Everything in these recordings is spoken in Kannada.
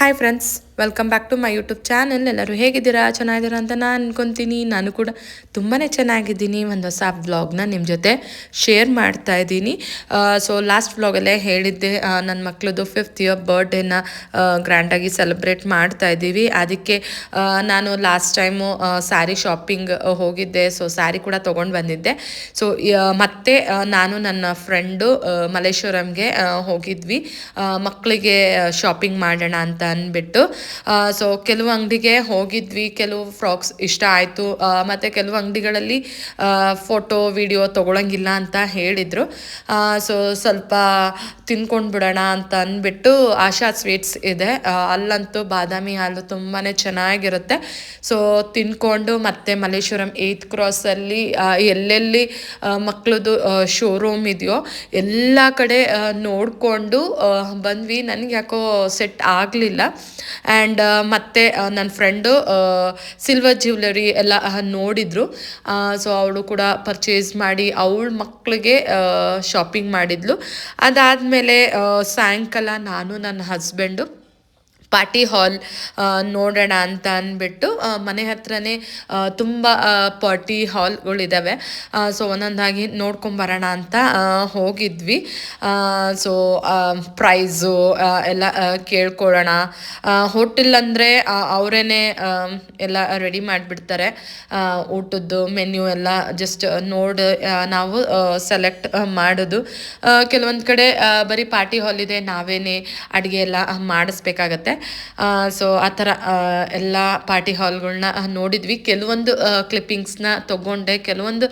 Hi friends welcome back to my YouTube channel ಎಲ್ಲರೂ ಹೇಗಿದ್ದೀರಾ? ಚೆನ್ನಾಗಿದ್ದೀರಾ ಅಂತ ನಾನು ಅನ್ಕೊತೀನಿ. ನಾನು ಕೂಡ ತುಂಬಾ ಚೆನ್ನಾಗಿದ್ದೀನಿ. ಒಂದು ಹೊಸ ವ್ಲಾಗ್ನ ನಿಮ್ಮ ಜೊತೆ ಶೇರ್ ಮಾಡ್ತಾ ಇದ್ದೀನಿ. ಸೊ ಲಾಸ್ಟ್ ವ್ಲಾಗಲ್ಲೇ ಹೇಳಿದ್ದೆ ನನ್ನ ಮಕ್ಕಳದು ಫಿಫ್ತ್ ಇಯರ್ ಬರ್ಡೇನ ಗ್ರ್ಯಾಂಡಾಗಿ ಸೆಲೆಬ್ರೇಟ್ ಮಾಡ್ತಾ ಇದ್ದೀವಿ. ಅದಕ್ಕೆ ನಾನು ಲಾಸ್ಟ್ ಟೈಮು ಸ್ಯಾರಿ ಶಾಪಿಂಗ್ ಹೋಗಿದ್ದೆ. ಸೊ ಸ್ಯಾರಿ ಕೂಡ ತೊಗೊಂಡು ಬಂದಿದ್ದೆ. ಸೊ ಮತ್ತೆ ನಾನು ನನ್ನ ಫ್ರೆಂಡು ಮಲೇಶ್ವರಂಗೆ ಹೋಗಿದ್ವಿ. ಮಕ್ಕಳಿಗೆ ಶಾಪಿಂಗ್ ಮಾಡೋಣ ಅಂತ ಅಂದ್ಬಿಟ್ಟು ಸೊ ಕೆಲವು ಅಂಗಡಿಗೆ ಹೋಗಿದ್ವಿ, ಕೆಲವು ಫ್ರಾಕ್ಸ್ ಇಷ್ಟ ಆಯಿತು. ಮತ್ತು ಕೆಲವು ಅಂಗಡಿಗಳಲ್ಲಿ ಫೋಟೋ ವಿಡಿಯೋ ತೊಗೊಳಂಗಿಲ್ಲ ಅಂತ ಹೇಳಿದರು. ಸೊ ಸ್ವಲ್ಪ ತಿನ್ಕೊಂಡು ಬಿಡೋಣ ಅಂತ ಅಂದ್ಬಿಟ್ಟು ಆಶಾ ಸ್ವೀಟ್ಸ್ ಇದೆ. ಅಲ್ಲಂತೂ ಬಾದಾಮಿ ಹಾಲು ತುಂಬಾ ಚೆನ್ನಾಗಿರುತ್ತೆ. ಸೊ ತಿನ್ಕೊಂಡು ಮತ್ತೆ ಮಲ್ಲೇಶ್ವರಂ ಏಯ್ತ್ ಕ್ರಾಸಲ್ಲಿ ಎಲ್ಲೆಲ್ಲಿ ಮಕ್ಕಳದು ಶೋರೂಮ್ ಇದೆಯೋ, ಎಲ್ಲ ಕಡೆ ನೋಡಿಕೊಂಡು ಬಂದ್ವಿ. ನನಗೆ ಯಾಕೋ ಸೆಟ್ ಆಗಲಿಲ್ಲ. ಆ್ಯಂಡ್ ಮತ್ತೆ ನನ್ನ ಫ್ರೆಂಡು ಸಿಲ್ವರ್ ಜ್ಯುವೆಲರಿ ಎಲ್ಲ ನೋಡಿದ್ರು. ಸೊ ಅವಳು ಕೂಡ ಪರ್ಚೇಸ್ ಮಾಡಿ ಅವಳ ಮಕ್ಕಳಿಗೆ ಶಾಪಿಂಗ್ ಮಾಡಿದ್ಲು. ಅದಾದಮೇಲೆ ಸಾಯಂಕಾಲ ನಾನು ನನ್ನ ಹಸ್ಬೆಂಡು ಪಾರ್ಟಿ ಹಾಲ್ ನೋಡೋಣ ಅಂತ ಅಂದ್ಬಿಟ್ಟು ಮನೆ ಹತ್ರನೇ ತುಂಬ ಪಾರ್ಟಿ ಹಾಲ್ಗಳಿದ್ದಾವೆ ಸೊ ಒಂದೊಂದಾಗಿ ನೋಡ್ಕೊಂಬರೋಣ ಅಂತ ಹೋಗಿದ್ವಿ. ಸೊ ಪ್ರೈಸು ಎಲ್ಲ ಕೇಳ್ಕೊಳ್ಳೋಣ. ಹೋಟೆಲ್ ಅಂದರೆ ಅವರೇ ಎಲ್ಲ ರೆಡಿ ಮಾಡಿಬಿಡ್ತಾರೆ. ಊಟದ್ದು, ಮೆನ್ಯೂ ಎಲ್ಲ ಜಸ್ಟ್ ನೋಡಿ ನಾವು ಸೆಲೆಕ್ಟ್ ಮಾಡೋದು. ಕೆಲವೊಂದು ಕಡೆ ಬರೀ ಪಾರ್ಟಿ ಹಾಲ್ ಇದೆ ನಾವೇನೇ ಅಡುಗೆ ಎಲ್ಲ ಮಾಡಿಸ್ಬೇಕಾಗತ್ತೆ. ಸೊ ಆ ಥರ ಎಲ್ಲ ಪಾರ್ಟಿ ಹಾಲ್ಗಳನ್ನ ನೋಡಿದ್ವಿ. ಕೆಲವೊಂದು ಕ್ಲಿಪ್ಪಿಂಗ್ಸ್ನ ತೊಗೊಂಡೆ. ಕೆಲವೊಂದು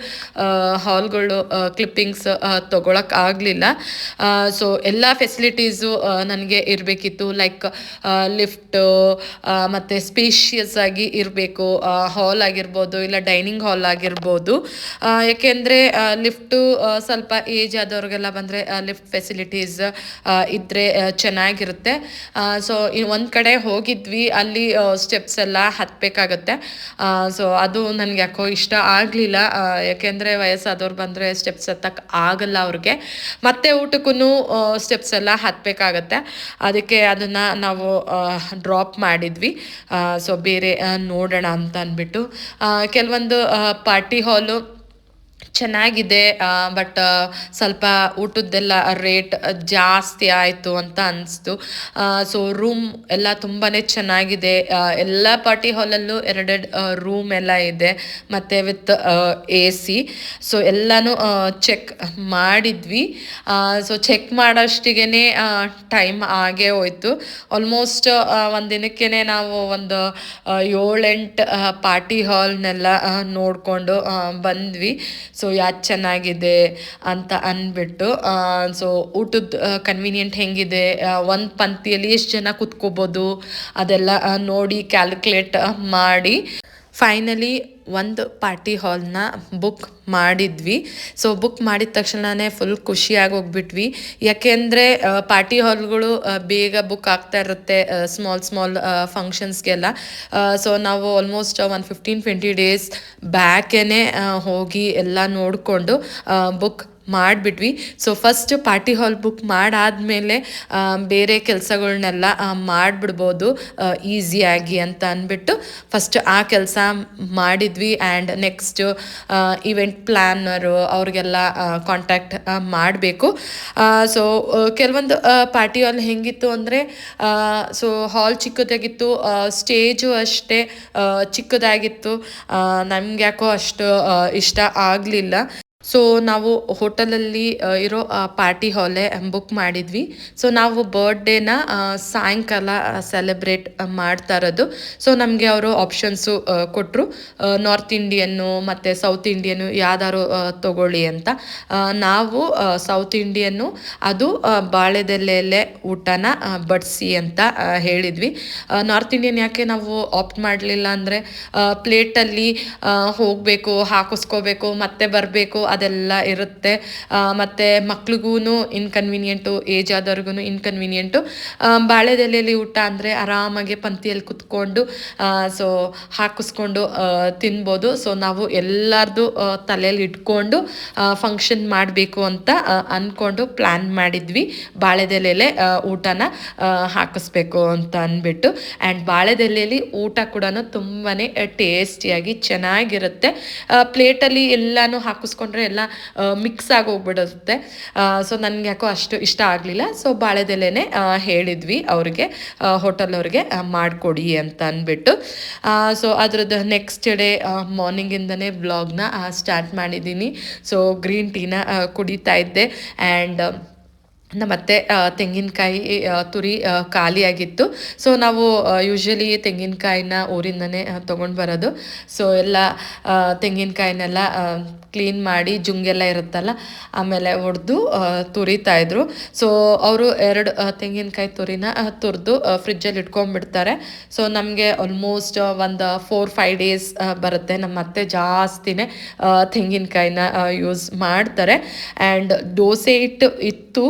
ಹಾಲ್ಗಳು ಕ್ಲಿಪ್ಪಿಂಗ್ಸ್ ತೊಗೊಳಕ್ಕೆ ಆಗಲಿಲ್ಲ. ಸೊ ಎಲ್ಲ ಫೆಸಿಲಿಟೀಸು ನನಗೆ ಇರಬೇಕಿತ್ತು. ಲೈಕ್ ಲಿಫ್ಟು ಮತ್ತು ಸ್ಪೇಷಿಯಸ್ ಆಗಿ ಇರಬೇಕು. ಹಾಲ್ ಆಗಿರ್ಬೋದು, ಇಲ್ಲ ಡೈನಿಂಗ್ ಹಾಲ್ ಆಗಿರ್ಬೋದು. ಯಾಕೆಂದರೆ ಲಿಫ್ಟು ಸ್ವಲ್ಪ ಏಜ್ ಆದವ್ರಿಗೆಲ್ಲ ಬಂದರೆ ಲಿಫ್ಟ್ ಫೆಸಿಲಿಟೀಸ್ ಇದ್ದರೆ ಚೆನ್ನಾಗಿರುತ್ತೆ. ಸೊ ಒಂದು ಕಡೆ ಹೋಗಿದ್ವಿ, ಅಲ್ಲಿ ಸ್ಟೆಪ್ಸ್ ಎಲ್ಲ ಹತ್ತಬೇಕಾಗತ್ತೆ ಸೊ ಅದು ನನಗೆ ಯಾಕೋ ಇಷ್ಟ ಆಗಲಿಲ್ಲ. ಯಾಕೆಂದರೆ ವಯಸ್ಸಾದವ್ರು ಬಂದರೆ ಸ್ಟೆಪ್ಸ್ ಹತ್ತಕ್ಕೆ ಆಗಲ್ಲ ಅವ್ರಿಗೆ. ಮತ್ತೆ ಊಟಕ್ಕೂ ಸ್ಟೆಪ್ಸ್ ಎಲ್ಲ ಹತ್ತಬೇಕಾಗತ್ತೆ ಅದಕ್ಕೆ ಅದನ್ನು ನಾವು ಡ್ರಾಪ್ ಮಾಡಿದ್ವಿ. ಸೊ ಬೇರೆ ನೋಡೋಣ ಅಂತ ಅಂದ್ಬಿಟ್ಟು. ಕೆಲವೊಂದು ಪಾರ್ಟಿ ಹಾಲು ಚೆನ್ನಾಗಿದೆ ಬಟ್ ಸ್ವಲ್ಪ ಊಟದ್ದೆಲ್ಲ ರೇಟ್ ಜಾಸ್ತಿ ಆಯಿತು ಅಂತ ಅನಿಸ್ತು. ಸೊ ರೂಮ್ ಎಲ್ಲ ತುಂಬಾ ಚೆನ್ನಾಗಿದೆ. ಎಲ್ಲ ಪಾರ್ಟಿ ಹಾಲಲ್ಲೂ ಎರಡೆರಡು ರೂಮ್ ಎಲ್ಲ ಇದೆ. ಮತ್ತು ವಿತ್ ಎ ಸಿ ಸೊ ಎಲ್ಲನೂ ಚೆಕ್ ಮಾಡಿದ್ವಿ. ಸೊ ಚೆಕ್ ಮಾಡೋಷ್ಟಿಗೆ ಟೈಮ್ ಆಗೇ ಹೋಯ್ತು. ಆಲ್ಮೋಸ್ಟ್ ಒಂದು ದಿನಕ್ಕೇ ನಾವು ಒಂದು ಏಳೆಂಟು ಪಾರ್ಟಿ ಹಾಲ್ನೆಲ್ಲ ನೋಡಿಕೊಂಡು ಬಂದ್ವಿ. ಸೊ ಯಾವ್ದು ಚೆನ್ನಾಗಿದೆ ಅಂತ ಅಂದ್ಬಿಟ್ಟು ಸೊ ಊಟದ ಕನ್ವೀನಿಯೆಂಟ್ ಹೆಂಗಿದೆ ಒಂದು ಪಂಕ್ತಿಯಲ್ಲಿ ಎಷ್ಟು ಜನ ಕುತ್ಕೋಬೋದು ಅದೆಲ್ಲ ನೋಡಿ ಕ್ಯಾಲ್ಕುಲೇಟ್ ಮಾಡಿ. ಫೈನಲಿ ಒಂದು ಪಾರ್ಟಿ ಹಾಲ್ನ ಬುಕ್ ಮಾಡಿದ್ವಿ. ಸೊ ಬುಕ್ ಮಾಡಿದ ತಕ್ಷಣವೇ ಫುಲ್ ಖುಷಿಯಾಗಿ ಹೋಗ್ಬಿಟ್ವಿ ಯಾಕೆಂದರೆ ಪಾರ್ಟಿ ಹಾಲ್ಗಳು ಬೇಗ ಬುಕ್ ಆಗ್ತಾ ಇರುತ್ತೆ ಸ್ಮಾಲ್ ಸ್ಮಾಲ್ ಫಂಕ್ಷನ್ಸ್ಗೆಲ್ಲ ಸೊ ನಾವು almost one fifteen twenty days ಬ್ಯಾಕೇ ಹೋಗಿ ಎಲ್ಲ ನೋಡಿಕೊಂಡು book ಮಾಡಿಬಿಟ್ವಿ. So first party hall book ಮಾಡಾದಮೇಲೆ ಬೇರೆ ಕೆಲಸಗಳನ್ನೆಲ್ಲ ಮಾಡಿಬಿಡ್ಬೋದು ಈಸಿಯಾಗಿ ಅಂತ ಅಂದ್ಬಿಟ್ಟು ಫಸ್ಟ್ ಆ ಕೆಲಸ ಮಾಡಿದ್ವಿ. ಆ್ಯಂಡ್ ನೆಕ್ಸ್ಟು ಇವೆಂಟ್ ಪ್ಲ್ಯಾನರು ಅವ್ರಿಗೆಲ್ಲ ಕಾಂಟ್ಯಾಕ್ಟ್ ಮಾಡಬೇಕು. ಸೊ ಕೆಲವೊಂದು ಪಾರ್ಟಿ ಹಾಲ್ ಹೆಂಗಿತ್ತು ಅಂದರೆ ಸೊ ಹಾಲ್ ಚಿಕ್ಕದಾಗಿತ್ತು ಸ್ಟೇಜು ಅಷ್ಟೇ ಚಿಕ್ಕದಾಗಿತ್ತು. ನಮ್ಗೆ ಯಾಕೋ ಅಷ್ಟು ಇಷ್ಟ ಆಗಲಿಲ್ಲ. ಸೊ ನಾವು ಹೋಟೆಲಲ್ಲಿ ಇರೋ ಪಾರ್ಟಿ ಹಾಲೇ ಬುಕ್ ಮಾಡಿದ್ವಿ. ಸೊ ನಾವು ಬರ್ಡೇನ ಸಾಯಂಕಾಲ ಸೆಲೆಬ್ರೇಟ್ ಮಾಡ್ತಾ ಇರೋದು. ಸೊ ನಮಗೆ ಅವರು ಆಪ್ಷನ್ಸು ಕೊಟ್ಟರು ನಾರ್ತ್ ಇಂಡಿಯನ್ನು ಮತ್ತು ಸೌತ್ ಇಂಡಿಯನ್ನು ಯಾವ್ದಾರು ತಗೊಳ್ಳಿ ಅಂತ. ನಾವು ಸೌತ್ ಇಂಡಿಯನ್ನು ಅದು ಬಾಳೆದೆಲೆಯಲ್ಲೇ ಊಟನ ಬಡಿಸಿ ಅಂತ ಹೇಳಿದ್ವಿ. ನಾರ್ತ್ ಇಂಡಿಯನ್ ಯಾಕೆ ನಾವು ಆಪ್ಟ್ ಮಾಡಲಿಲ್ಲ ಅಂದರೆ ಪ್ಲೇಟಲ್ಲಿ ಹೋಗಬೇಕು, ಹಾಕಿಸ್ಕೋಬೇಕು, ಮತ್ತೆ ಬರಬೇಕು ಅದೆಲ್ಲ ಇರುತ್ತೆ. ಮತ್ತು ಮಕ್ಳಿಗೂ ಇನ್ಕನ್ವೀನಿಯೆಂಟು ಏಜ್ ಆದವ್ರಿಗೂ ಇನ್ಕನ್ವೀನಿಯೆಂಟು ಬಾಳೆದೆಲೆಯಲ್ಲಿ ಊಟ ಅಂದರೆ ಆರಾಮಾಗಿ ಪಂಕ್ತಿಯಲ್ಲಿ ಕುತ್ಕೊಂಡು ಸೊ ಹಾಕಿಸ್ಕೊಂಡು ತಿನ್ಬೋದು. ಸೊ ನಾವು ಎಲ್ಲರದು ತಲೆಯಲ್ಲಿ ಇಟ್ಕೊಂಡು ಫಂಕ್ಷನ್ ಮಾಡಬೇಕು ಅಂತ ಅಂದ್ಕೊಂಡು ಪ್ಲ್ಯಾನ್ ಮಾಡಿದ್ವಿ. ಬಾಳೆದೆಲೆಲೆ ಊಟನ ಹಾಕಿಸ್ಬೇಕು ಅಂತ ಅಂದ್ಬಿಟ್ಟು ಆ್ಯಂಡ್ ಬಾಳೆದೆಲೆಯಲ್ಲಿ ಊಟ ಕೂಡ ತುಂಬಾ ಟೇಸ್ಟಿಯಾಗಿ ಚೆನ್ನಾಗಿರುತ್ತೆ. ಪ್ಲೇಟಲ್ಲಿ ಎಲ್ಲನೂ ಹಾಕಿಸ್ಕೊಂಡ್ರೆ ಎಲ್ಲ ಮಿಕ್ಸ್ ಆಗಿ ಹೋಗ್ಬಿಡುತ್ತೆ. ಸೊ ನನಗೆ ಯಾಕೋ ಅಷ್ಟು ಇಷ್ಟ ಆಗಲಿಲ್ಲ. ಸೊ ಬಾಳೆದೆಲೆನೇ ಹೇಳಿದ್ವಿ ಅವ್ರಿಗೆ ಹೋಟೆಲ್ ಅವ್ರಿಗೆ ಮಾಡಿಕೊಡಿ ಅಂತ ಅಂದ್ಬಿಟ್ಟು ಸೊ ಅದ್ರದ್ದು ನೆಕ್ಸ್ಟ್ ಡೇ ಮಾರ್ನಿಂಗಿಂದನೇ ಬ್ಲಾಗ್ನ ಸ್ಟಾರ್ಟ್ ಮಾಡಿದ್ದೀನಿ. ಸೊ ಗ್ರೀನ್ ಟೀನ ಕುಡಿತಾ ಇದ್ದೆ. ಆ್ಯಂಡ್ ನಮ್ಮತ್ತೆ ತೆಂಗಿನಕಾಯಿ ತುರಿ ಖಾಲಿಯಾಗಿತ್ತು. ಸೊ ನಾವು ಯೂಶ್ವಲಿ ತೆಂಗಿನಕಾಯಿನ ಊರಿಂದನೇ ತೊಗೊಂಡು ಬರೋದು. ಸೊ ಎಲ್ಲ ತೆಂಗಿನಕಾಯಿನೆಲ್ಲ ಕ್ಲೀನ್ ಮಾಡಿ ಜುಂಗೆಲ್ಲ ಇರುತ್ತಲ್ಲ, ಆಮೇಲೆ ಒಡೆದು ತುರಿತಾಯಿದ್ರು ಸೊ ಅವರು ಎರಡು ತೆಂಗಿನಕಾಯಿ ತುರಿನ ತುರಿದು ಫ್ರಿಜ್ಜಲ್ಲಿ ಇಟ್ಕೊಂಡ್ಬಿಡ್ತಾರೆ. ಸೊ ನಮಗೆ ಆಲ್ಮೋಸ್ಟ್ ಒಂದು ಫೋರ್ ಫೈವ್ ಡೇಸ್ ಬರುತ್ತೆ. ನಮ್ಮ ಅತ್ತೆ ಜಾಸ್ತಿನೇ ತೆಂಗಿನಕಾಯಿನ ಯೂಸ್ ಮಾಡ್ತಾರೆ. ಆ್ಯಂಡ್ ದೋಸೆ ಹಿಟ್ಟು ಇತ್ತು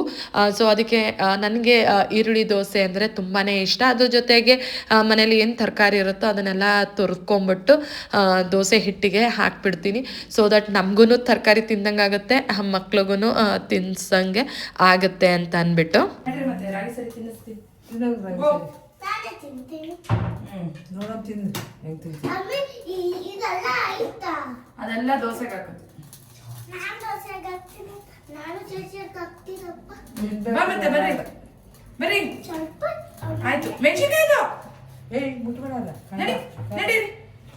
ಸೊ ಅದಕ್ಕೆ ನನಗೆ ಈರುಳ್ಳಿ ದೋಸೆ ಅಂದರೆ ತುಂಬಾ ಇಷ್ಟ. ಅದ್ರ ಜೊತೆಗೆ ಆ, ಮನೇಲಿ ಏನು ತರಕಾರಿ ಇರುತ್ತೋ ಅದನ್ನೆಲ್ಲ ತುರ್ಕೊಂಬಿಟ್ಟು ದೋಸೆ ಹಿಟ್ಟಿಗೆ ಹಾಕ್ಬಿಡ್ತೀನಿ. ಸೊ ದಟ್ ನಮಗೂ ತರಕಾರಿ ತಿಂದಂಗೆ ಆಗುತ್ತೆ ಮಕ್ಳಿಗೂ ತಿನ್ಸಂಗೆ ಆಗುತ್ತೆ ಅಂತ ಅಂದ್ಬಿಟ್ಟು ಅದೆಲ್ಲ ದೋಸೆಗೆ ಹಾಕುತ್ತೆ ನಾನು ದೋಸೆಗೆ ಹಾಕ್ತೀನಿ. ನಾನು ಚೇಚಿಗೆ ಬಾ ಮತ್ತೆ ಬರ್ರಿ ಬರ್ರಿ ಆಯ್ತು. ಮೆಣಸಿನ್ಕಾಯಿ ಇದು. ಏಯ್ ಮುಟ್ಬೇಡ ನಡಿ ನಡಿ.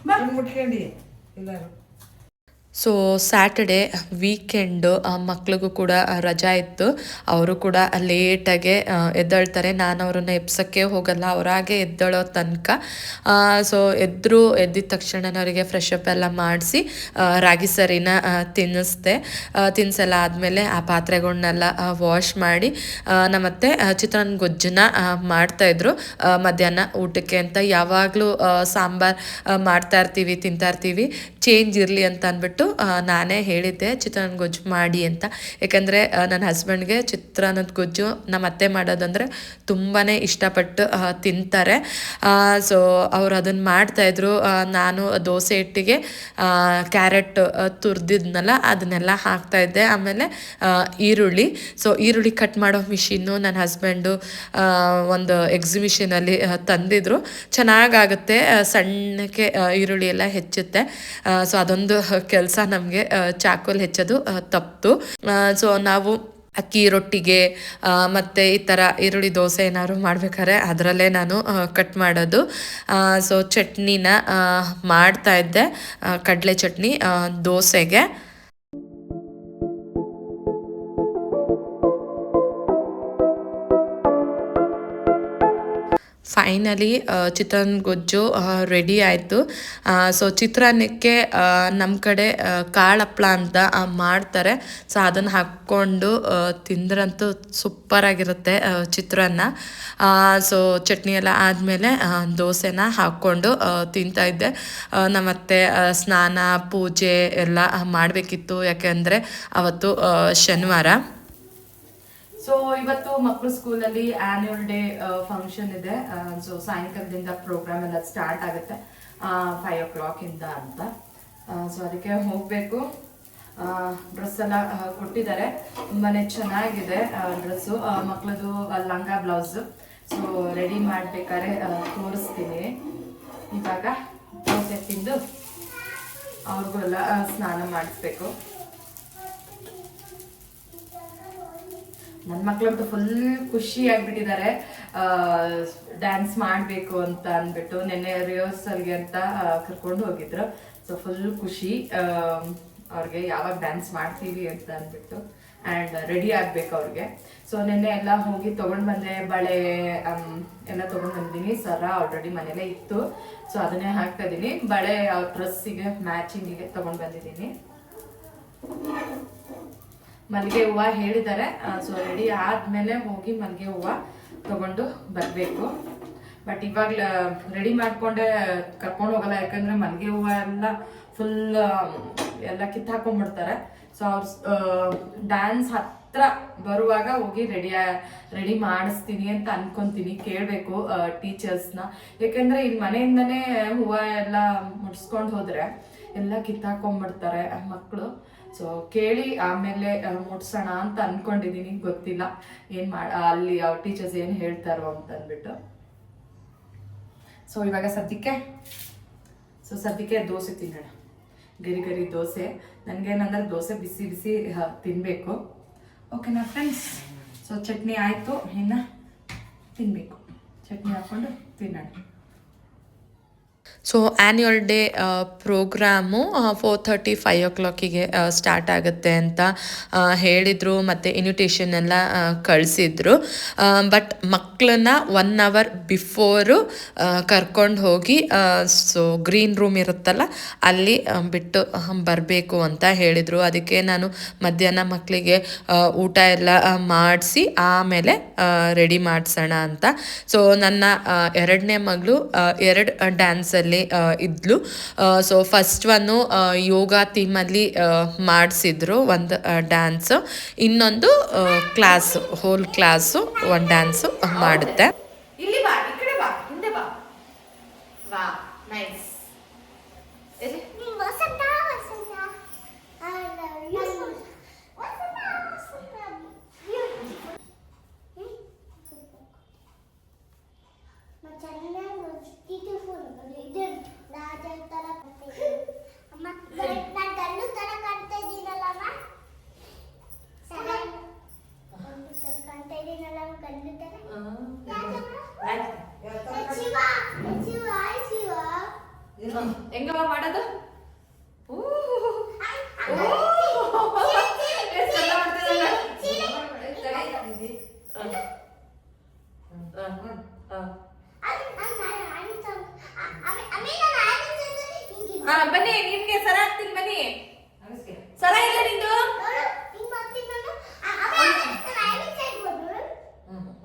ಬಾ. ಮುಟ್ಕೊಂಡಿ ಎಲ್ಲಾರು ಸೊ ಸ್ಯಾಟರ್ಡೆ ವೀಕೆಂಡು ಮಕ್ಳಿಗೂ ಕೂಡ ರಜಾ ಇತ್ತು. ಅವರು ಕೂಡ ಲೇಟಾಗೆ ಎದ್ದೇಳ್ತಾರೆ. ನಾನು ಅವ್ರನ್ನ ಎಬ್ಸೋಕ್ಕೆ ಹೋಗಲ್ಲ. ಅವರಾಗೆ ಎದ್ದೇಳೋ ತನಕ ಸೊ ಎದ್ರು, ಎದ್ದಿದ ತಕ್ಷಣ ಅವರಿಗೆ ಫ್ರೆಶ್ ಅಪ್ ಎಲ್ಲ ಮಾಡಿಸಿ ರಾಗಿ ಸರಿನ ತಿನ್ನಿಸ್ದೆ. ತಿನ್ಸೆಲ್ಲ ಆದಮೇಲೆ, ಆ ಪಾತ್ರೆಗಳನ್ನೆಲ್ಲ ವಾಶ್ ಮಾಡಿ ನಮ್ಮತ್ತೆ ಚಿತ್ರಾನ್ನ ಗೊಜ್ಜನ್ನ ಮಾಡ್ತಾಯಿದ್ರು ಮಧ್ಯಾಹ್ನ ಊಟಕ್ಕೆ ಅಂತ ಯಾವಾಗಲೂ ಸಾಂಬಾರು ಮಾಡ್ತಾಯಿರ್ತೀವಿ ತಿಂತಾ ಇರ್ತೀವಿ. ಚೇಂಜ್ ಇರಲಿ ಅಂತ ಅಂದ್ಬಿಟ್ಟು ನಾನೇ ಹೇಳಿದ್ದೆ ಚಿತ್ರಾನ್ನ ಗೊಜ್ಜು ಮಾಡಿ ಅಂತ. ಯಾಕಂದರೆ ನನ್ನ ಹಸ್ಬೆಂಡ್ಗೆ ಚಿತ್ರಾನ್ನದ ಗೊಜ್ಜು ನಮ್ಮ ಅತ್ತೆ ಮಾಡೋದಂದರೆ ತುಂಬಾ ಇಷ್ಟಪಟ್ಟು ತಿಂತಾರೆ. ಸೊ, ಅವ್ರು ಅದನ್ನು ಮಾಡ್ತಾಯಿದ್ರು ನಾನು ದೋಸೆ ಹಿಟ್ಟಿಗೆ ಕ್ಯಾರೆಟ್ ತುರಿದಿದ್ನಲ್ಲ, ಅದನ್ನೆಲ್ಲ ಹಾಕ್ತಾಯಿದ್ದೆ ಆಮೇಲೆ ಈರುಳ್ಳಿ. ಸೊ, ಈರುಳ್ಳಿ ಕಟ್ ಮಾಡೋ ಮಿಷಿನ್ನು ನನ್ನ ಹಸ್ಬೆಂಡು ಒಂದು ಎಕ್ಸಿಬಿಷನಲ್ಲಿ ತಂದಿದ್ರು. ಚೆನ್ನಾಗಾಗುತ್ತೆ ಸಣ್ಣಕ್ಕೆ ಈರುಳ್ಳಿ ಎಲ್ಲ ಹೆಚ್ಚುತ್ತೆ. ಸೊ, ಅದೊಂದು ಕೆಲಸ ನಮಗೆ ಚಾಕುಲ್ ಹೆಚ್ಚೋದು ತಪ್ಪು. ತಪ್ತು ಸೊ ನಾವು ಅಕ್ಕಿ ರೊಟ್ಟಿಗೆ ಮತ್ತು ಈ ಥರ ಈರುಳ್ಳಿ ದೋಸೆ ಏನಾದ್ರು ಮಾಡ್ಬೇಕಾದ್ರೆ ಅದರಲ್ಲೇ ನಾನು ಕಟ್ ಮಾಡೋದು. ಸೊ ಚಟ್ನಿನ ಆ, ಮಾಡ್ತಾ ಇದ್ದೆ ಆ, ಕಡಲೆ ಚಟ್ನಿ ದೋಸೆಗೆ. ಫೈನಲಿ ಚಿತ್ರಾನ್ನ ಗೊಜ್ಜು ರೆಡಿ ಆಯಿತು. ಸೊ ಚಿತ್ರಾನ್ನಕ್ಕೆ ನಮ್ಮ ಕಡೆ ಕಾಳಪ್ಪಳ ಕಾಳು ಹಪ್ಳ ಅಂತ ಆ, ಮಾಡ್ತಾರೆ. ಸೊ ಅದನ್ನು ಹಾಕ್ಕೊಂಡು ತಿಂದ್ರಂತೂ ಸೂಪರಾಗಿರುತ್ತೆ ಚಿತ್ರಾನ್ನ. ಸೊ ಚಟ್ನಿ ಎಲ್ಲ ಆದಮೇಲೆ ದೋಸೆನ ಹಾಕ್ಕೊಂಡು ತಿಂತಾಯಿದ್ದೆ ನಮ್ಮತ್ತೆ ಸ್ನಾನ ಪೂಜೆ ಎಲ್ಲ ಮಾಡಬೇಕಿತ್ತು. ಯಾಕೆಂದರೆ ಅವತ್ತು ಶನಿವಾರ. ಸೊ ಇವತ್ತು ಮಕ್ಕಳು ಸ್ಕೂಲಲ್ಲಿ ಆನ್ಯುವಲ್ ಡೇ ಫಂಕ್ಷನ್ ಇದೆ. ಸೊ ಸಾಯಂಕಾಲದಿಂದ ಪ್ರೋಗ್ರಾಮ್ ಎಲ್ಲ ಸ್ಟಾರ್ಟ್ ಆಗುತ್ತೆ ಫೈವ್ ಓ ಇಂದ ಅಂತ. ಸೊ ಅದಕ್ಕೆ ಹೋಗಬೇಕು. ಡ್ರೆಸ್ ಎಲ್ಲ ಕೊಟ್ಟಿದ್ದಾರೆ. ತುಂಬಾನೇ ಚೆನ್ನಾಗಿದೆ ಡ್ರೆಸ್ಸು ಮಕ್ಕಳದು ಲಂಗ ಬ್ಲೌಸು ಸೊ ರೆಡಿ ಮಾಡಬೇಕಾದ್ರೆ ತೋರಿಸ್ತೀನಿ. ಇವಾಗ ದೋಸೆ ತಿಂದು ಅವ್ರಿಗೂ ಎಲ್ಲ ಸ್ನಾನ ಮಾಡಿಸ್ಬೇಕು. ನನ್ನ ಮಕ್ಳಂತೂ ಫುಲ್ ಖುಷಿ ಆಗ್ಬಿಟ್ಟಿದ್ದಾರೆ ಡ್ಯಾನ್ಸ್ ಮಾಡಬೇಕು ಅಂತ ಅಂದ್ಬಿಟ್ಟು ನಿನ್ನೆ ರಿಹರ್ಸಲ್ಗೆ ಅಂತ ಕರ್ಕೊಂಡು ಹೋಗಿದ್ರು. ಸೊ ಫುಲ್ ಖುಷಿ. ಅವ್ರಿಗೆ ಯಾವಾಗ ಡ್ಯಾನ್ಸ್ ಮಾಡ್ತೀವಿ ಅಂತ ಅಂದ್ಬಿಟ್ಟು. ಆ್ಯಂಡ್ ರೆಡಿ ಆಗ್ಬೇಕು ಅವ್ರಿಗೆ. ಸೊ ನಿನ್ನೆ ಎಲ್ಲ ಹೋಗಿ ತೊಗೊಂಡು ಬಂದೆ, ಬಳೆ ಎಲ್ಲ ತೊಗೊಂಡು ಬಂದಿದ್ದೀನಿ. ಸರ ಆಲ್ರೆಡಿ ಮನೇಲೇ ಇತ್ತು. ಸೊ ಅದನ್ನೇ ಹಾಕ್ತಾ ಇದ್ದೀನಿ. ಬಳೆ ಡ್ರೆಸ್ಸಿಗೆ ಮ್ಯಾಚಿಂಗಿಗೆ ತೊಗೊಂಡು ಬಂದಿದ್ದೀನಿ. ಮಲ್ಲಿಗೆ ಹೂವು ಹೇಳಿದ್ದಾರೆ. ಸೊ ರೆಡಿ ಆದ್ಮೇಲೆ ಹೋಗಿ ಮಲ್ಲಿಗೆ ಹೂವು ತಗೊಂಡು ಬರಬೇಕು. ಬಟ್ ಇವಾಗ ರೆಡಿ ಮಾಡ್ಕೊಂಡೆ ಕರ್ಕೊಂಡು ಹೋಗಲ್ಲ. ಯಾಕಂದ್ರೆ ಮಲ್ಲಿಗೆ ಹೂವು ಎಲ್ಲ ಫುಲ್ ಎಲ್ಲ ಕಿತ್ತಾಕೊಂಡ್ಬಿಡ್ತಾರೆ ಸೊ ಅವ್ರ ಡ್ಯಾನ್ಸ್ ಹತ್ರ ಬರುವಾಗ ಹೋಗಿ ರೆಡಿ ರೆಡಿ ಮಾಡಿಸ್ತೀನಿ ಅಂತ ಅನ್ಕೊಂತೀನಿ. ಕೇಳಬೇಕು ಟೀಚರ್ಸ್ನ ಯಾಕಂದ್ರೆ ಇಲ್ಲಿ ಮನೆಯಿಂದನೇ ಹೂವು ಎಲ್ಲ ಮುಟ್ಸ್ಕೊಂಡು ಹೋದ್ರೆ ಎಲ್ಲ ಕಿತ್ತಾಕೊಂಡ್ಬಿಡ್ತಾರೆ ಮಕ್ಕಳು ಸೊ ಕೇಳಿ ಆಮೇಲೆ ಮುಟ್ಸೋಣ ಅಂತ ಅನ್ಕೊಂಡಿದೀನಿ, ಗೊತ್ತಿಲ್ಲ. ಏನು ಮಾಡ ಅಲ್ಲಿ ಅವ್ರ ಟೀಚರ್ಸ್ ಏನು ಹೇಳ್ತಾರೋ ಅಂತ ಅಂದ್ಬಿಟ್ಟು. ಸೊ ಇವಾಗ ಸದ್ಯಕ್ಕೆ ಸೊ ಸದ್ಯಕ್ಕೆ ದೋಸೆ ತಿನ್ನೋಣ. ಗರಿ ಗರಿ ದೋಸೆ. ನನಗೇನಂದ್ರೆ ದೋಸೆ ಬಿಸಿ ಬಿಸಿ ತಿನ್ನಬೇಕು ಓಕೆನಾ ಫ್ರೆಂಡ್ಸ್ ಸೊ ಚಟ್ನಿ ಆಯಿತು. ಇನ್ನು ತಿನ್ನಬೇಕು ಚಟ್ನಿ ಹಾಕ್ಕೊಂಡು ತಿನ್ನೋಣ. So annual day program four thirty five ಓ ಕ್ಲಾಕಿಗೆ ಸ್ಟಾರ್ಟ್ ಆಗುತ್ತೆ ಅಂತ ಆ, ಹೇಳಿದರು ಮತ್ತು ಇನ್ವಿಟೇಷನ್ ಎಲ್ಲ ಕಳಿಸಿದ್ರು. ಬಟ್ ಮಕ್ಕಳನ್ನ ಒನ್ ಅವರ್ ಬಿಫೋರು ಕರ್ಕೊಂಡು ಹೋಗಿ ಸೊ ಗ್ರೀನ್ ರೂಮ್ ಇರುತ್ತಲ್ಲ ಅಲ್ಲಿ ಬಿಟ್ಟು ಬರಬೇಕು ಅಂತ ಹೇಳಿದರು. ಅದಕ್ಕೆ ನಾನು ಮಧ್ಯಾಹ್ನ ಮಕ್ಕಳಿಗೆ ಊಟ ಎಲ್ಲ ಮಾಡಿಸಿ ಆಮೇಲೆ ರೆಡಿ ಮಾಡಿಸೋಣ ಅಂತ. ಸೊ ನನ್ನ ಎರಡನೇ ಮಗಳು ಎರಡು ಡ್ಯಾನ್ಸಲ್ಲಿ ಇದ್ಲು. ಸೊ ಫಸ್ಟ್ ಒನ್ನು ಯೋಗ ಥೀಮಲ್ಲಿ ಮಾಡಿಸಿದ್ರು ಒಂದು ಡ್ಯಾನ್ಸು ಇನ್ನೊಂದು ಕ್ಲಾಸು ಹೋಲ್ ಕ್ಲಾಸು ಒಂದು ಡ್ಯಾನ್ಸು ಮಾಡುತ್ತೆ ಇಲ್ಲಿ ಬಾ ಈ ಕಡೆ ಬಾ ಹಿಂದೆ ಬಾ ವಾ ನೈಸ್ ನೀನ್ ವಸಂತ ವಸಂತ I love you. Vasantha Vasantha beautiful. ಹ್ಮ್? ಮ- ಚೆನ್ನಾಗ್ beautiful. ಇದು ರಾಜ ತರ ಕಾಣ್ತಾ ಇದೀನಿ. ಅಮ್ಮ ನಾನ್- ನಾನ್ ಗಂಡು ತರ ಕಾಣ್ತಾ ಇದೀನಲ್ಲ ಅಮ್ಮ? ಚೆನ್ನಾಗ್ ಗಂಡು ತರ ಕಾಣ್ತಾ ಇದೀನಲ್ಲ ಅಮ್ಮ, ಗಂಡು ತರ? ಯಾಕಮ್ಮ? ಶಿವ ಶಿವ ಶಿವ ಹೆಂಗವ ಮಾಡೋದು? ಊ. ಎಷ್ಟ್ ಚಂದ ಮಾಡ್ತಿದ್ದಾಳೆ. ಹ, ಹ, ಹ. ಆ, ಬನ್ನಿ ನಿಮ್ಗೆ ಸರ ಹಾಕ್ತೀನಿ ಬನ್ನಿ ಸರ ಇಲ್ಲ ನಿಂದು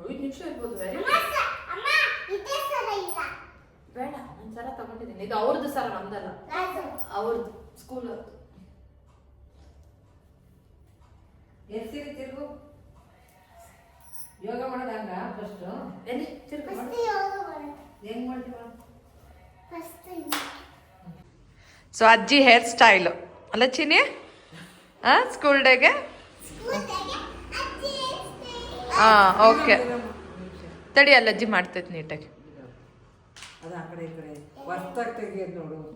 ಐದು ನಿಮಿಷ ಇರ್ಬೋದು ವೆರಿ ಬೇಡ ನಾನು ಸರ ತಗೊಂಡಿದ್ದೀನಿ ಇದು ಅವ್ರದ್ದು ಸರ ನಮ್ದಲ್ಲ ಅವ್ರದ್ದು ಸ್ಕೂಲ್ ಎರ್ಸಿರಿ ತಿರುಗು ಯೋಗ ಮಾಡೋದಂಗ ಫಸ್ಟ್ ಎಲ್ಲಿ ತಿರ್ಗು ಮಾಡು. ಹೆಂಗ್ ಮಾಡ್ತೀವ ಸೊ ಅಜ್ಜಿ ಹೇರ್ ಸ್ಟೈಲು ಅಲ್ಲ ಚಿನಿ ಹಾಂ ಸ್ಕೂಲ್ ಡೇಗೆ ಹಾಂ ಓಕೆ ತಡಿ ಅಲ್ಲ ಅಜ್ಜಿ ಮಾಡ್ತೈತೆ ನೀಟಾಗಿ.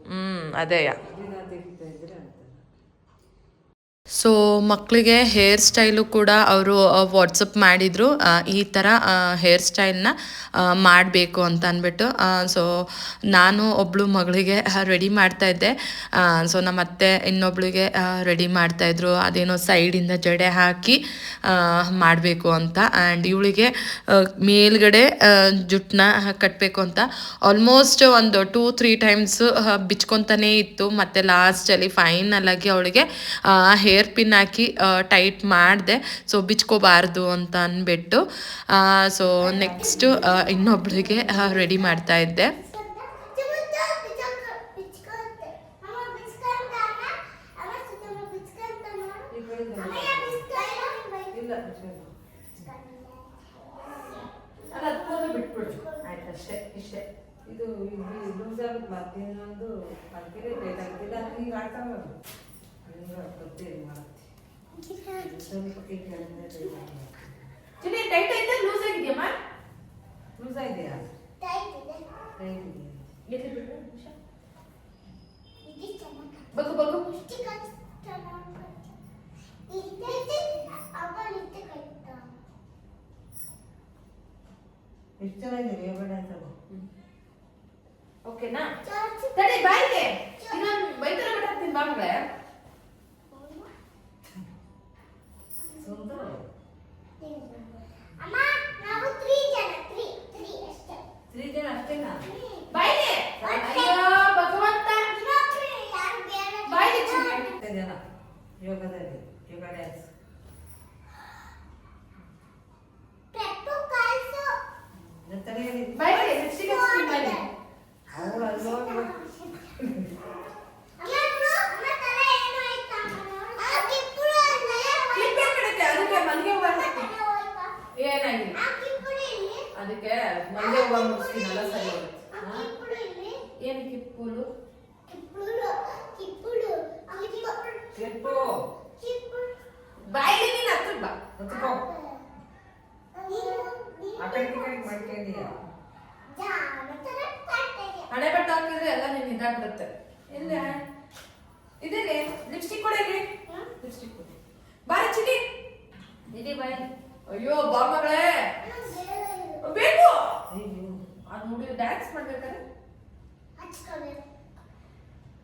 ಹ್ಞೂ ಅದೇಯ ಸೊ ಮಕ್ಕಳಿಗೆ ಹೇರ್ ಸ್ಟೈಲು ಕೂಡ ಅವರು ವಾಟ್ಸಪ್ ಮಾಡಿದರು. ಈ ಥರ ಹೇರ್ ಸ್ಟೈಲ್ನ ಮಾಡಬೇಕು ಅಂತ ಅಂದ್ಬಿಟ್ಟು. ಸೊ ನಾನು ಒಬ್ಳು ಮಗಳಿಗೆ ರೆಡಿ ಮಾಡ್ತಾಯಿದ್ದೆ ಸೊ ನಮ್ಮ ಅತ್ತೆ ಇನ್ನೊಬ್ಳಿಗೆ ರೆಡಿ ಮಾಡ್ತಾಯಿದ್ರು ಅದೇನೋ ಸೈಡಿಂದ ಜಡೆ ಹಾಕಿ ಮಾಡಬೇಕು ಅಂತ. ಆ್ಯಂಡ್ ಇವಳಿಗೆ ಮೇಲ್ಗಡೆ ಜುಟ್ಟನ್ನ ಕಟ್ಟಬೇಕು ಅಂತ. ಆಲ್ಮೋಸ್ಟ್ ಒಂದು ಟೂ ತ್ರೀ ಟೈಮ್ಸ್ ಬಿಚ್ಕೊತಾನೇ ಇತ್ತು. ಮತ್ತು ಲಾಸ್ಟಲ್ಲಿ ಫೈನಲ್ ಆಗಿ ಅವಳಿಗೆ ಹೇರ್ ಪಿನ್ ಹಾಕಿ ಟೈಟ್ ಮಾಡಿದೆ. ಸೊ ಬಿಚ್ಕೋಬಾರ್ದು ಅಂತ ಅಂದ್ಬಿಟ್ಟು ಸೊ ನೆಕ್ಸ್ಟು ಇನ್ನೊಬ್ಳಿಗೆ ರೆಡಿ ಮಾಡ್ತಾ ಇದ್ದೆ. ಇದು ಇಷ್ಟೇ. ಇದು ಲೂಸ್ ಆಗುತ್ತೆ ಮತ್ತೆ ಇನ್ನೊಂದು ಅದಕ್ಕೆ ಬೇಕಾಗ್ತಿಲ್ಲ ಹಿಂಗೆ. ಆಡ್ತಾವೆ ಅವು. ಹಿಂಗೆ ಗೊತ್ತೇ ಮಾಡುತ್ತೆ ಸ್ವಲ್ಪ ಕೈ ಕೆಳಗಡೆ ಬೇಕಾಗುತ್ತೆ. ಚಿನ್ನಿ ಟೈಟ್ ಐತೆ ಲೂಸ್ ಆಗಿದೆಯಮ್ಮ ಲೂಸ್ ಇದೆಯಾ ಟೈಟ್ ಇದೆಯಾ ಎಲ್ಲಿ ಬಿಡು ನಿಮಿಷ ಬಗ್ಗು ಬಗ್ಗು ಎಷ್ಟು ಚೆನ್ನಾಗಿದೆ ಯೋಗ ಡ್ಯಾನ್ಸ್ ಅದು ಓಕೆನಾ ತಡಿ ಬಾಯಿಗೆ ಇನ್ನೊಂದು ಬೈತರ ಬಿಟ್ಟಾಕ್ತೀನಿ ಬಾ ಮಗಳೇ ಸುಂದರ ಅಮ್ಮ ನಾವು ತ್ರೀ ಜನ ತ್ರೀ ತ್ರೀ ಅಷ್ಟೇ ತ್ರೀ ಜನ ಅಷ್ಟೇನಾ ಬಾಯಿಗೆ ಅಯ್ಯೋ ಭಗವಂತ ಇನ್ನೊಬ್ರು ಯಾರು ಬೇರೆ ಬಾಯಿಗೆ ಚಿನ್ನಿ ಹತ್ತು ಜನ ಯೋಗದಲ್ಲಿ ಯೋಗ ಡ್ಯಾನ್ಸ್ ಪೆಟ್ಟು ಕಳ್ಸು ತಲೆಯಲ್ಲಿ ಬಾಯಿಗೆ ಲಿಪ್ಸ್ಟಿಕ್ ಹಚ್ತೀನಿ ಬಾಯಿಗೆ ಅವಳು ಅಲ್ಲಿ ಹೋಗಿ ಅಮ್ಮ, ಅಮ್ಮ ತಲೆ ಏನು ಆಯ್ತಾ? ಅಮ್ಮ, ಇಬ್ರು ಅದಕ್ಕೆ ಮಲ್ಗೆ ಹೂವ ಮುಗಿಸ್ತೀನಲ್ಲ ಸರಿ ಹೋಗುತ್ತೆ ಕಿಪ್ಪುಳು ಇಲ್ಲಿ ಏನಕ್ಕೆ ಪೂಲು ಕಿಪ್ಪುಳು ಕಿಪ್ಪುಳು ಕಿಪ್ಪುಳು ಕೆಂಪು ಕಿಪ್ಪುಳು ಬಾಯಿಗೆ ನೀನ್ ಹತ್ರ ಬಾ ಹತ್ಕೋ ಆ ಕಡೆ ಈ ಕಡೆ ಮಾಡ್ಕೊಂಡಿಯ ಹಣೆ ಬಟ್ಟ ಹಾಕಿದ್ರೆ ಎಲ್ಲ ನೀನ್ ಇದಾಗ್ಬಿಡುತ್ತೆ ಇಲ್ಲ ಇದೇನೆ ಲಿಪ್ಸ್ಟಿಕ್ ಕೊಡಿ ಲಿಪ್ಸ್ಟಿಕ್ ಕೊಡಿ ಬಾರ ಚಿಟಿ ಇಡಿ ಬಾಯ್ ಅಯ್ಯೋ ಬಾ ಮಗಳೇ ಬೇಕು ಅದು ನೋಡಿ ಡ್ಯಾನ್ಸ್ ಮಾಡ್ಬೇಕಾದ್ರೆ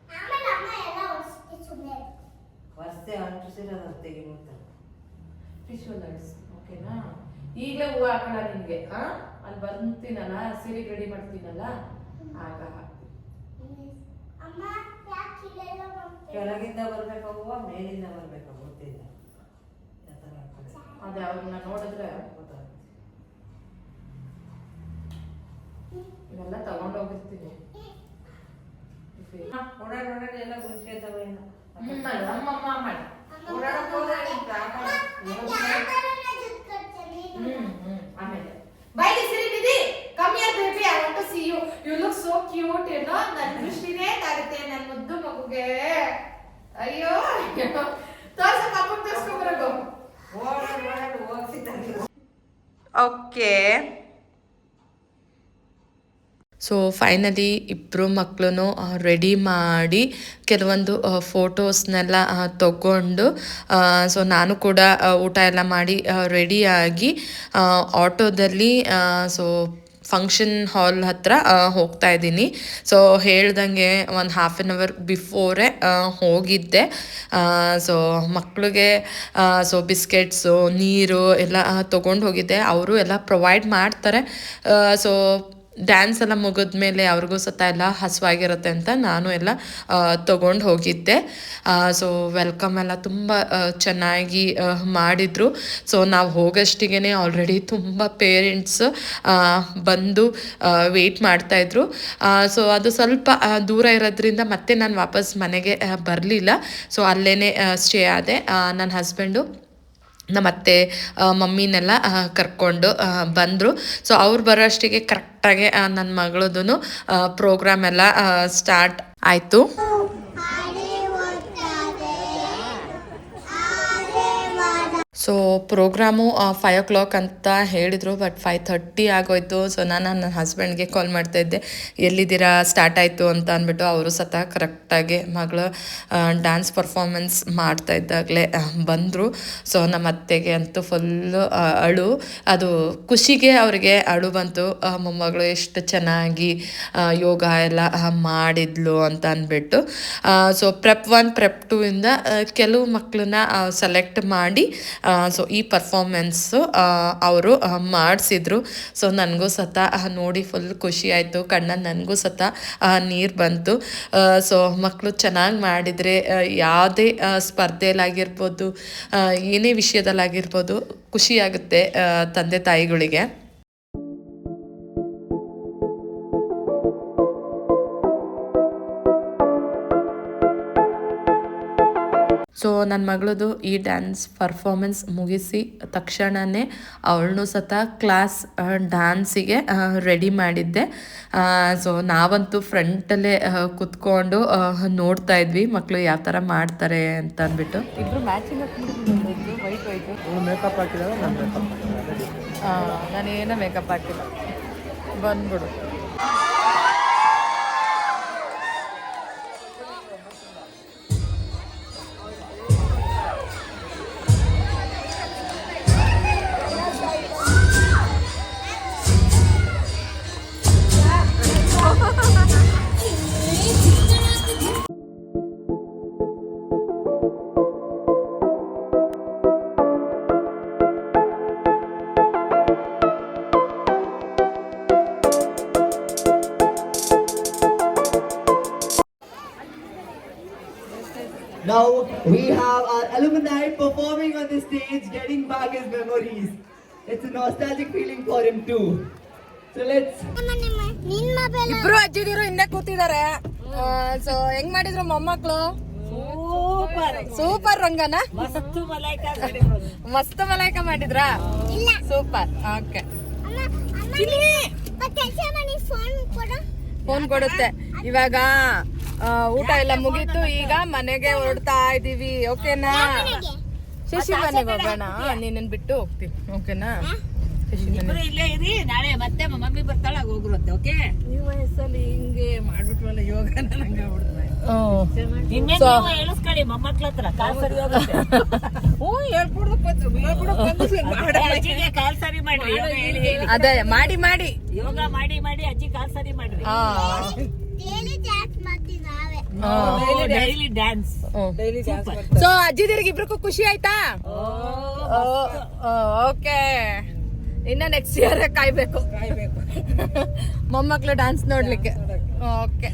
ಆಮೇಲೆ ಅಮ್ಮ ಎಲ್ಲ ಹೊಡ್ಸ್ತಿ ಸುಮ್ಮನೆ ವರ್ಷೆ ಅಂಟಿಸಿರೋದು ತೆಗಿಬೋದು ವಿಶ್ವಲೈಸ್ ಓಕೆನಾ ಈಗಲೇ ಹೂವು ಹಾಕೋಣ ನಿನ್ಗೆ ಹಾ ಅಲ್ಲಿ ಬರ್ತೀನಲ್ಲ ಸೀರೆ ರೆಡಿ ಮಾಡ್ತೀನಲ್ಲ ಆಗ ಹಾಕ್ತೀನಿ. ಅಮ್ಮ ಯಾಕೆ ಇಲ್ಲೆಲ್ಲ ಮಾಡ್ತೀಯ? ಕೆಳಗಿಂದ ಬರ್ಬೇಕಾಗುವ ಮೇಲಿಂದ ಬರ್ಬೇಕು ಗೊತ್ತಿಲ್ಲ. ಅದೇ ಅವ್ರನ್ನ ನೋಡಿದ್ರೆ ಗೊತ್ತಾಗುತ್ತೆ ಇವೆಲ್ಲ ತಗೊಂಡೋಗಿರ್ತೀನಿ ಓಡಾಡಿ ಓಡಾಡಿ ಎಲ್ಲ ಏನೋ. ಅಮ್ಮ ಮಾಡಿ ಓಡಾಡಕ್ ಹೋದ್ರೆ? ಹ್ಮ್ ಹ್ಮ್ ಆಮೇಲೆ. Bye Siri ಬಿದಿ. Come here baby I want to see you you look so cute ಏನೋ. ನನ್ನ ದೃಷ್ಟಿನೇ ತಾಗುತ್ತೆ ನನ್ನ ಮುದ್ದು ಮಗುಗೆ. ಅಯ್ಯೋ ತೋರ್ಸ ಪಾಪಕ್ಕೆ ಓಕೆ. ಸೊ ಫೈನಲಿ ಇಬ್ಬರು ಮಕ್ಕಳು ರೆಡಿ ಮಾಡಿ ಕೆಲವೊಂದು ಫೋಟೋಸ್ನೆಲ್ಲ ತಗೊಂಡು ಸೊ ನಾನು ಕೂಡ ಊಟ ಎಲ್ಲ ಮಾಡಿ ರೆಡಿಯಾಗಿ ಆಟೋದಲ್ಲಿ ಸೊ ಫಂಕ್ಷನ್ ಹಾಲ್ ಹತ್ರ ಹೋಗ್ತಾ ಇದ್ದೀನಿ. ಸೊ ಹೇಳ್ದಂಗೆ ಒಂದು ಹಾಫ್ ಆನ್ ಅವರ್ ಬಿಫೋರೇ ಹೋಗಿದ್ದೆ. ಸೊ ಮಕ್ಕಳಿಗೆ ಸೊ ಬಿಸ್ಕೆಟ್ಸು ನೀರು ಎಲ್ಲ ತೊಗೊಂಡು ಹೋಗಿದ್ದೆ. ಅವರು ಎಲ್ಲ ಪ್ರೊವೈಡ್ ಮಾಡ್ತಾರೆ. ಸೊ ಡ್ಯಾನ್ಸ್ ಎಲ್ಲ ಮುಗಿದ್ಮೇಲೆ ಅವ್ರಿಗೂ ಸತ ಎಲ್ಲ ಹಸುವಾಗಿರುತ್ತೆ ಅಂತ ನಾನು ಎಲ್ಲ ತೊಗೊಂಡು ಹೋಗಿದ್ದೆ. ಸೊ ವೆಲ್ಕಮ್ ಎಲ್ಲ ತುಂಬ ಚೆನ್ನಾಗಿ ಮಾಡಿದರು. ಸೊ ನಾವು ಹೋಗೋಷ್ಟಿಗೆ ಆಲ್ರೆಡಿ ತುಂಬ ಪೇರೆಂಟ್ಸ್ ಬಂದು ವೆಯ್ಟ್ ಮಾಡ್ತಾಯಿದ್ರು ಸೊ ಅದು ಸ್ವಲ್ಪ ದೂರ ಇರೋದ್ರಿಂದ ಮತ್ತೆ ನಾನು ವಾಪಸ್ ಮನೆಗೆ ಬರಲಿಲ್ಲ. ಸೊ ಅಲ್ಲೇ ಸ್ಟೇ ಆದೆ. ನನ್ನ ಹಸ್ಬೆಂಡು ನಮ್ಮ ಅತ್ತೆ ಮಮ್ಮಿನೆಲ್ಲ ಕರ್ಕೊಂಡು ಬಂದರು. ಸೊ ಅವ್ರು ಬರೋಷ್ಟಿಗೆ ಕರೆಕ್ಟಾಗಿ ನನ್ನ ಮಗಳದ್ದು ಪ್ರೋಗ್ರಾಮ್ ಎಲ್ಲ ಸ್ಟಾರ್ಟ್ ಆಯಿತು. So programme five o'clock ಅಂತ ಹೇಳಿದರು ಬಟ್ ಫೈವ್ ಥರ್ಟಿ ಆಗೋಯ್ತು. ಸೊ ನಾನು ನನ್ನ ಹಸ್ಬೆಂಡ್ಗೆ ಕಾಲ್ ಮಾಡ್ತಾ ಇದ್ದೆ. ಎಲ್ಲಿದ್ದೀರಾ? ಸ್ಟಾರ್ಟ್ ಆಯಿತು ಅಂತ ಅಂದ್ಬಿಟ್ಟು ಅವರು ಸತ ಕರೆಕ್ಟಾಗಿ ಮಗಳು ಡ್ಯಾನ್ಸ್ ಪರ್ಫಾರ್ಮೆನ್ಸ್ ಮಾಡ್ತಾ ಇದ್ದಾಗಲೇ ಬಂದರು. ಸೊ ನಮ್ಮ ಅತ್ತೆಗೆ ಅಂತೂ ಫುಲ್ಲು ಅಳು. ಅದು ಖುಷಿಗೆ ಅವರಿಗೆ ಅಳು ಬಂತು. ಮೊಮ್ಮಗಳು ಎಷ್ಟು ಚೆನ್ನಾಗಿ ಯೋಗ ಎಲ್ಲ ಮಾಡಿದ್ಲು ಅಂತ ಅಂದ್ಬಿಟ್ಟು. So prep one prep two ಇಂದ ಕೆಲವು ಮಕ್ಕಳನ್ನ ಸೆಲೆಕ್ಟ್ ಮಾಡಿ ಸೊ ಈ ಪರ್ಫಾರ್ಮೆನ್ಸು ಅವರು ಮಾಡಿಸಿದ್ರು. ಸೊ ನನಗೂ ಸತ ನೋಡಿ ಫುಲ್ ಖುಷಿ ಆಯಿತು. ಕಣ್ಣಲ್ಲಿ ನನಗೂ ಸತ ನೀರು ಬಂತು. ಸೊ ಮಕ್ಕಳು ಚೆನ್ನಾಗಿ ಮಾಡಿದರೆ ಯಾವುದೇ ಸ್ಪರ್ಧೆಯಲ್ಲಾಗಿರ್ಬೋದು ಏನೇ ವಿಷಯದಲ್ಲಾಗಿರ್ಬೋದು ಖುಷಿಯಾಗುತ್ತೆ ತಂದೆ ತಾಯಿಗಳಿಗೆ. ಸೊ ನನ್ನ ಮಗಳದು ಈ ಡ್ಯಾನ್ಸ್ ಪರ್ಫಾರ್ಮೆನ್ಸ್ ಮುಗಿಸಿ ತಕ್ಷಣವೇ ಅವಳನ್ನು ಸತ ಕ್ಲಾಸ್ ಡ್ಯಾನ್ಸಿಗೆ ರೆಡಿ ಮಾಡಿದ್ದೆ. ಸೊ ನಾವಂತೂ ಫ್ರಂಟಲ್ಲೇ ಕುತ್ಕೊಂಡು ನೋಡ್ತಾ ಇದ್ವಿ ಮಕ್ಕಳು ಯಾವ ಥರ ಮಾಡ್ತಾರೆ ಅಂತ ಅಂದ್ಬಿಟ್ಟು. ಇಬ್ಬರು ಮ್ಯಾಚಿಂಗ್ ವೈಟ್ ವೈಟು ಮೇಕಪ್ ಹಾಕಿದಾಗ ನಾನು ಮೇಕಪ್ ನಾನು ಏನೋ ಮೇಕಪ್ ಹಾಕಿಲ್ಲ. ಬಂದ್ಬಿಡು. His memories. It's a nostalgic feeling for him too. So let's ಇಬ್ರು ಅಜ್ಜಿದಿರು ಹಿಂದೆ ಕೂತಿದ್ದಾರೆ. ಸೊ ಹೆಂಗ್ ಮಾಡಿದ್ರು ಮೊಮ್ಮಕ್ಳು? ಸೂಪರ್ ರಂಗನ? ಮಸ್ತು ಮಲಾಯ್ಕ ಮಾಡಿದ್ರಾ. ಇಲ್ಲ. ಸೂಪರ್ ಓಕೆ ಫೋನ್ ಕೊಡು. ಫೋನ್ ಕೊಡುತ್ತೆ. ಇವಾಗ ಊಟ ಎಲ್ಲ ಮುಗೀತು. ಈಗ ಮನೆಗೆ ಹೊರಡ್ತಾ ಇದೀವಿ. ಓಕೆನಾ ಶಶಿ ಮನೆಗೆ ಹೋಗೋಣ. ನೀನನ್ ಬಿಟ್ಟು ಹೋಗ್ತೀನಿ ಓಕೆನಾ? ಮನೆ ಇಲ್ಲೇ ಇರಿ ನಾಳೆ ಮತ್ತೆ ಮಮ್ಮಿ ಬರ್ತಾಳ ಹೋಗ್ರಂತೆ ಓಕೆ? ಈ ವಯಸ್ಸಲ್ಲಿ ಹಿಂಗೆ ಮಾಡ್ಬಿಟ್ವಲ್ಲ ಯೋಗ ನಂಗೆ ನೀವು ಹೇಳಿಸ್ಕೊಳ್ಳಿ ಮೊಮ್ಮಕ್ಳ ಹತ್ರ ಕಾಲ್ ಸರಿ ಹೋಗುತ್ತೆ. ಹ್ಞೂ ಹೇಳ್ಬಿಡ್ಬೇಕು ಬಂದು ಕಾಲ್ ಸರಿ ಮಾಡಿ. ಅದೇ ಮಾಡಿ ಮಾಡಿ. ಯೋಗ ಮಾಡಿ ಮಾಡಿ ಅಜ್ಜಿ ಕಾಲ್ ಸರಿ ಮಾಡ್ರಿ. ಹಾ daily dance daily dance so ಅಜ್ಜಿದಿರಿಗೆ ಇಬ್ರಿಗೂ ಖುಷಿ ಆಯ್ತಾ? ಓಕೆ. ಇನ್ನ ನೆಕ್ಸ್ಟ್ ಇಯರ್ ಕಾಯ್ಬೇಕು. ಕಾಯ್ಬೇಕು. ಮೊಮ್ಮಕ್ಳು ಡ್ಯಾನ್ಸ್ ನೋಡ್ಲಿಕ್ಕೆ. ಓಕೆ.